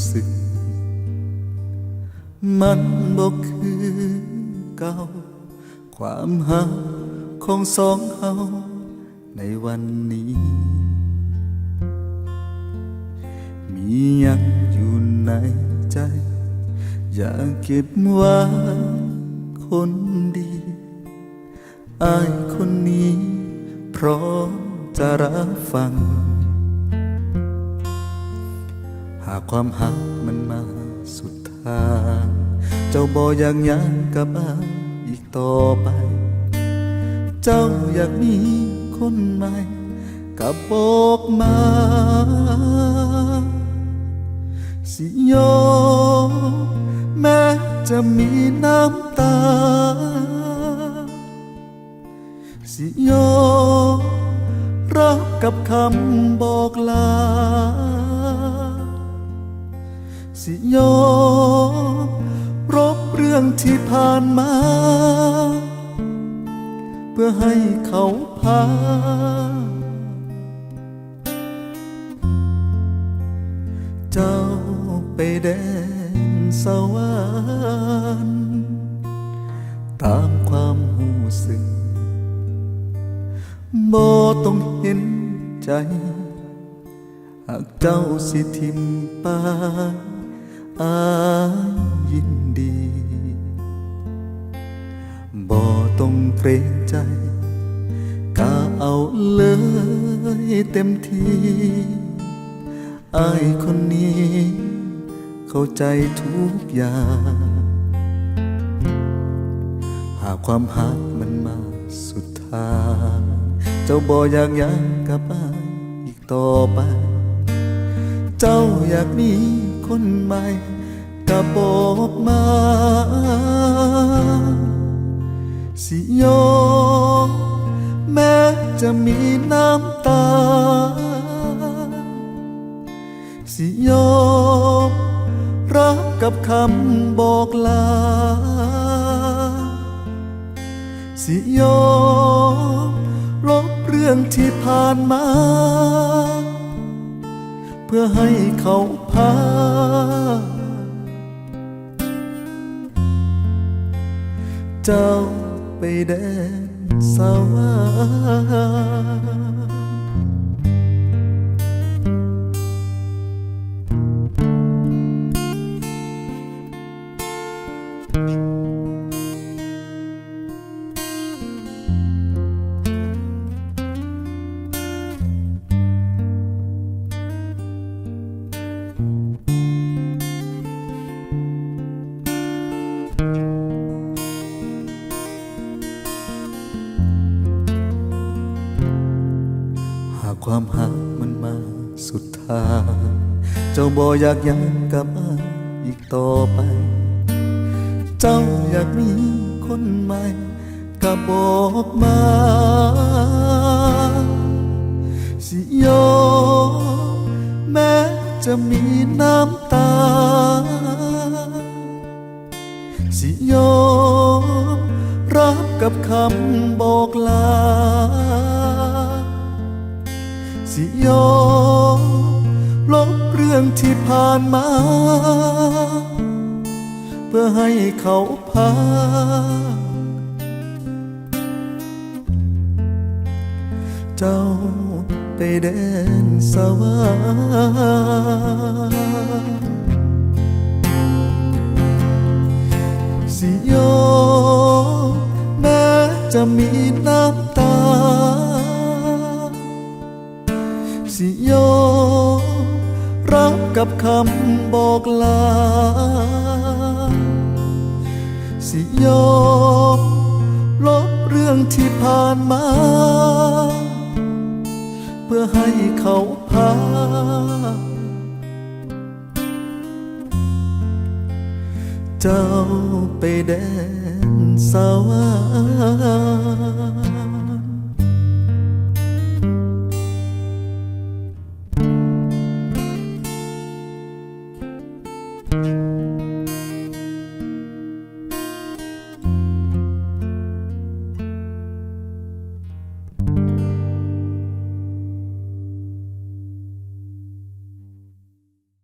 ้สึก มันบอกคือเก่า ความหักของสองเฮาในวันนี้ มียังอยู่ในใจ อยากเก็บไว้คนดีอายคนนี้ พร้อมจะรับฟังากความหักมันมาสุดทาง เจ้าบ่อยากยังกับอายอีกต่อไป เจ้าอยากมีคนใหม่กับบอกมา สิยอมแม้จะมีน้ำตา สิยอมรับกับคำบอกลา สิยอมรบเรื่องที่ผ่านมา เพื่อให้เขาพา เจ้าไปแดนสวรรค์ตามความหูสึกบ่ต้องเห็นใจ หากเจ้าสิทิมไป อายยินดี บ่ต้องเกรงใจกาเอาเลยเต็มที่อายคนนี้ เข้าใจทุกอย่าง หากความหักมันมาสุดทางเจ้าบ่อยากยังกับอายอีกต่อไป เจ้าอยากมี คนใหม่ก็บอกมา สิยอมแม้จะมีน้ำตา สิยอมรับกับคำบอกลา สิยอมลบเรื่องที่ผ่านมา เพื่อให้เขาพา เจ้าไปแดนสวรรค์ ความหักมันมาสุดทางเจ้าบ่อยากยังกับอายอีกต่อไป เจ้าอยากมีคนใหม่ก็บอกมา สิยอมแม้จะมีน้ำตา สิยอมรับกับคำบอก สิยอมลบเรื่องที่ผ่านมา เพื่อให้เขาพาเจ้าไปแดนสวรรค์สิยอมแม้จะมีน้ำ สิยอมรับกับคำบอกลา สิยอมลบเรื่องที่ผ่านมา เพื่อให้เขาพา เจ้าไปแดนสวรรค์